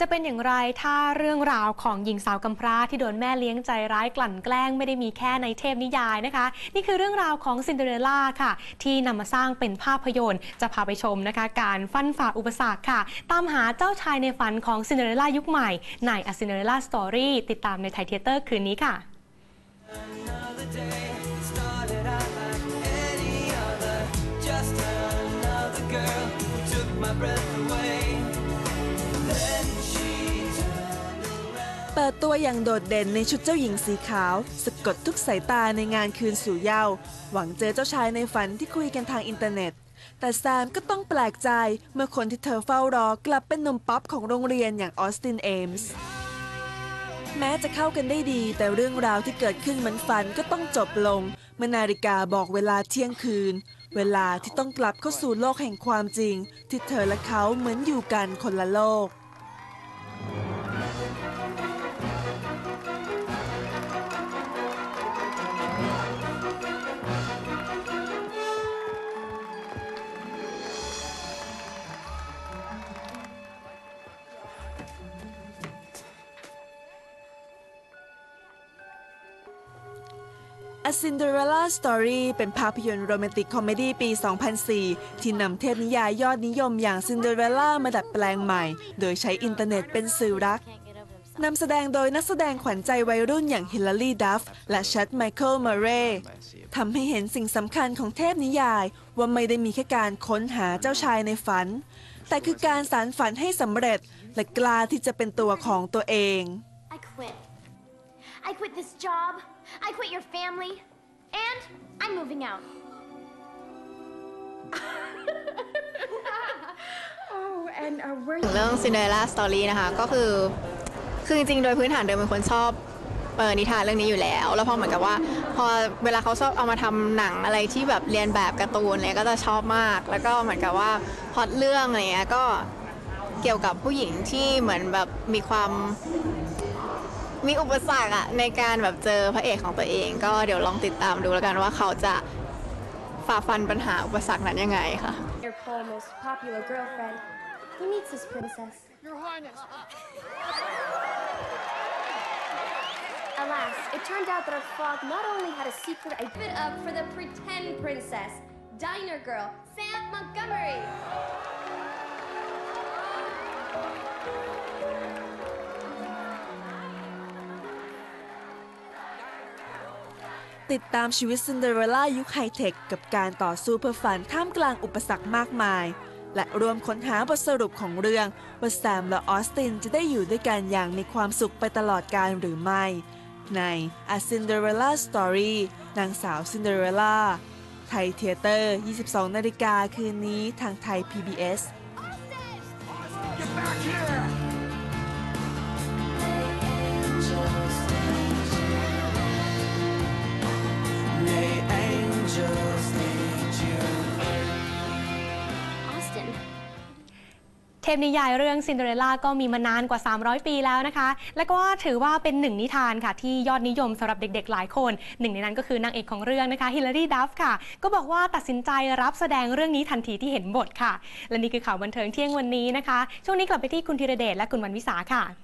จะเป็นอย่างไรถ้าเรื่องราวของหญิงสาวกำพร้าที่โดนแม่เลี้ยงใจร้ายกลั่นแกล้งไม่ได้มีแค่ในเทพนิยายนะคะ นี่คือเรื่องราวของซินเดอเรลล่าค่ะ ที่นำมาสร้างเป็นภาพยนตร์ จะพาไปชมนะคะ การฟันฝ่าอุปสรรคค่ะ ตามหาเจ้าชายในฝันของซินเดอเรลล่ายุคใหม่ใน A Cinderella Story ติดตามในไทยเทเตอร์คืนนี้ค่ะ เปิดตัวอย่างโดดเด่นในชุดเจ้าหญิงสีขาวสะกดทุกสายตาในงานคืนสู่เยาว์หวังเจอเจ้าชายในฝันที่คุยกันทางอินเทอร์เน็ต แต่แซมก็ต้องแปลกใจเมื่อคนที่เธอเฝ้ารอกลับเป็นหนุ่มป๊อปของโรงเรียนอย่างออสตินเอมส์แม้จะเข้ากันได้ดี แต่เรื่องราวที่เกิดขึ้นเหมือนฝันก็ต้องจบลงเมื่อนาฬิกาบอกเวลาเที่ยงคืน เวลาที่ต้องกลับเข้าสู่โลกแห่งความจริง ที่เธอและเขาเหมือนอยู่กันคนละโลก A Cinderella Story เป็นภาพยนตร์โรแมนติกคอมเมดี้ปี 2004 ที่นำเทพนิยายยอดนิยมอย่าง Cinderella มาดัดแปลงใหม่ โดยใช้อินเทอร์เน็ตเป็นสื่อรักนำแสดงโดยนักแสดงขวัญใจวัยรุ่นอย่างฮิลลารีดัฟและชัดไมเคิลมาเรย์ทำให้เห็นสิ่งสำคัญของเทพนิยายว่าไม่ได้มีแค่การค้นหาเจ้าชายในฝัน แต่คือการสารฝันให้สำเร็จและกล้าที่จะเป็นตัวของตัวเอง I quit. I quit this job. I quit your family. And I'm moving out. Oh, and uh, where ถึงเรื่อง Cinderella Story นะคะ ก็คือ คือจริงๆ โดยพื้นฐานเดิมเป็นคนชอบเปิดนิทานเรื่องนี้อยู่แล้ว แล้วพอเหมือนกับว่า พอเวลาเขาชอบเอามาทำหนังอะไรที่แบบเรียนแบบการ์ตูนเนี่ยก็จะชอบมาก แล้วก็เหมือนกับว่าพล็อตเรื่องอะไรเงี้ยก็เกี่ยวกับผู้หญิงที่เหมือนแบบมีความ มีอุปสรรคอะในการแบบเจอพระเอกของตัวเอง ก็เดี๋ยวลองติดตามดูแล้วกันว่าเขาจะฝ่าฟันปัญหาอุปสรรคนั้นยังไงค่ะ your Paul's most popular girlfriend, he meets this princess. Alas, it turned out that our frog not only had a secret Give identity. it up for the pretend princess, diner girl, Sam Montgomery. ติดตามชีวิตซินเดอเรลล่ายุคไฮเทคกับการต่อสู้เพื่อฝันท่ามกลางอุปสรรคมากมาย และรวมค้นหาบทสรุปของเรื่องว่าแซมและออสตินจะได้อยู่ด้วยกันอย่างมีความสุขไปตลอดกาลหรือไม่ ใน A Cinderella Story นางสาวซินเดอเรลล่าไทยเทเตอร์ 22 นาฬิกาคืนนี้ทางไทย PBS Get back here! เทพนิยายเรื่องซินเดอเรลล่าก็มีมานานกว่า 300 ปีแล้วนะคะ และก็ถือว่าเป็นหนึ่งนิทานค่ะ ที่ยอดนิยมสำหรับเด็กๆ หลายคน หนึ่งในนั้นก็คือนางเอกของเรื่องนะคะฮิลลารีดัฟค่ะ ก็บอกว่าตัดสินใจรับแสดงเรื่องนี้ทันทีที่เห็นบทค่ะ และนี่คือข่าวบันเทิงเที่ยงวันนี้นะคะ ช่วงนี้กลับไปที่คุณธีรเดชและคุณวันวิสาค่ะ